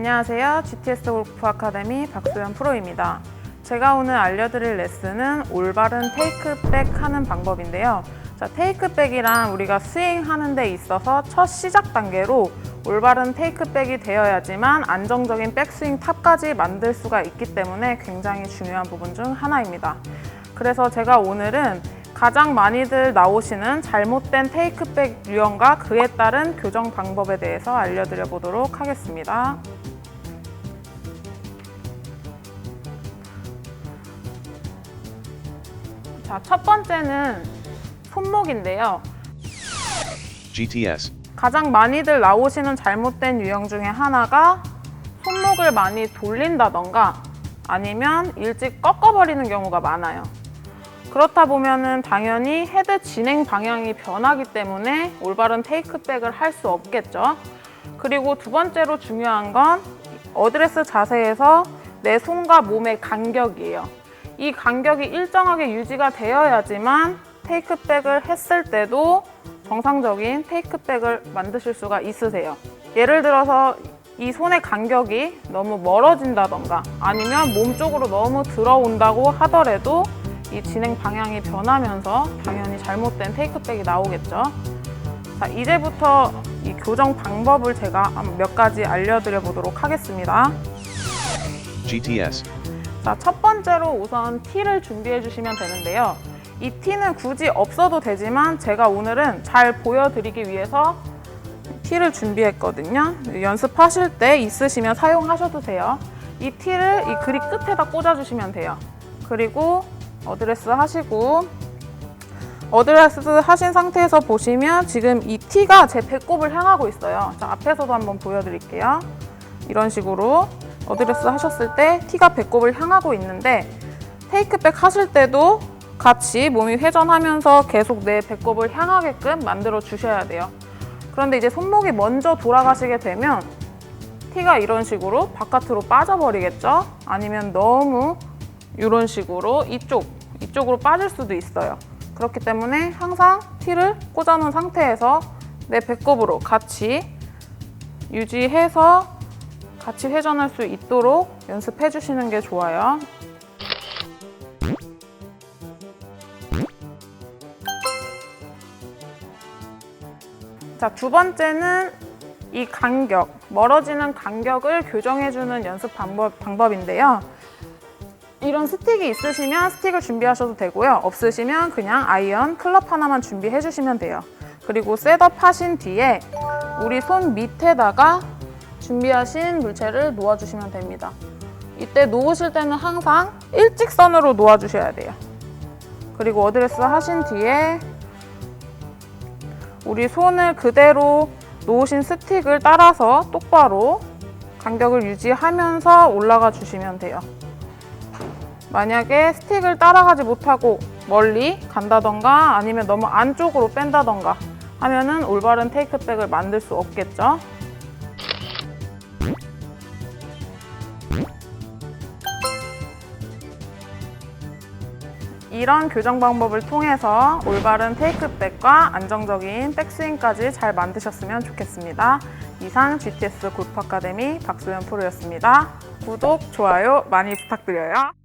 안녕하세요. GTS 골프 아카데미 박소연 프로입니다. 제가 오늘 알려드릴 레슨은 올바른 테이크백 하는 방법인데요. 자, 테이크백이란 우리가 스윙 하는 데 있어서 첫 시작 단계로 올바른 테이크백이 되어야지만 안정적인 백스윙 탑까지 만들 수가 있기 때문에 굉장히 중요한 부분 중 하나입니다. 그래서 제가 오늘은 가장 많이들 나오시는 잘못된 테이크백 유형과 그에 따른 교정 방법에 대해서 알려드려 보도록 하겠습니다. 자, 첫 번째는 손목인데요. GTS, 가장 많이들 나오시는 잘못된 유형 중에 하나가 손목을 많이 돌린다던가 아니면 일찍 꺾어버리는 경우가 많아요. 그렇다 보면은 당연히 헤드 진행 방향이 변하기 때문에 올바른 테이크백을 할 수 없겠죠. 그리고 두 번째로 중요한 건 어드레스 자세에서 내 손과 몸의 간격이에요. 이 간격이 일정하게 유지가 되어야지만 테이크백을 했을 때도 정상적인 테이크백을 만드실 수가 있으세요. 예를 들어서 이 손의 간격이 너무 멀어진다던가 아니면 몸 쪽으로 너무 들어온다고 하더라도 이 진행 방향이 변하면서 당연히 잘못된 테이크백이 나오겠죠. 자, 이제부터 이 교정 방법을 제가 몇 가지 알려드려 보도록 하겠습니다. GTS, 자, 첫 번째로 우선 티를 준비해 주시면 되는데요. 이 티는 굳이 없어도 되지만 제가 오늘은 잘 보여드리기 위해서 티를 준비했거든요. 연습하실 때 있으시면 사용하셔도 돼요. 이 티를 이 그립 끝에다 꽂아주시면 돼요. 그리고 어드레스 하시고 어드레스 하신 상태에서 보시면 지금 이 티가 제 배꼽을 향하고 있어요. 자, 앞에서도 한번 보여드릴게요. 이런 식으로 어드레스 하셨을 때 티가 배꼽을 향하고 있는데 테이크백 하실 때도 같이 몸이 회전하면서 계속 내 배꼽을 향하게끔 만들어 주셔야 돼요. 그런데 이제 손목이 먼저 돌아가시게 되면 티가 이런 식으로 바깥으로 빠져버리겠죠? 아니면 너무 이런 식으로 이쪽, 이쪽으로 빠질 수도 있어요. 그렇기 때문에 항상 티를 꽂아놓은 상태에서 내 배꼽으로 같이 유지해서 같이 회전할 수 있도록 연습해 주시는 게 좋아요. 자, 두 번째는 이 간격, 멀어지는 간격을 교정해주는 연습 방법, 방법인데요. 이런 스틱이 있으시면 스틱을 준비하셔도 되고요. 없으시면 그냥 아이언, 클럽 하나만 준비해 주시면 돼요. 그리고 셋업 하신 뒤에 우리 손 밑에다가 준비하신 물체를 놓아주시면 됩니다. 이때 놓으실 때는 항상 일직선으로 놓아주셔야 돼요. 그리고 어드레스 하신 뒤에 우리 손을 그대로 놓으신 스틱을 따라서 똑바로 간격을 유지하면서 올라가 주시면 돼요. 만약에 스틱을 따라가지 못하고 멀리 간다던가 아니면 너무 안쪽으로 뺀다던가 하면은 올바른 테이크백을 만들 수 없겠죠. 이런 교정 방법을 통해서 올바른 테이크백과 안정적인 백스윙까지 잘 만드셨으면 좋겠습니다. 이상 GTS 골프 아카데미 박소연 프로였습니다. 구독, 좋아요 많이 부탁드려요.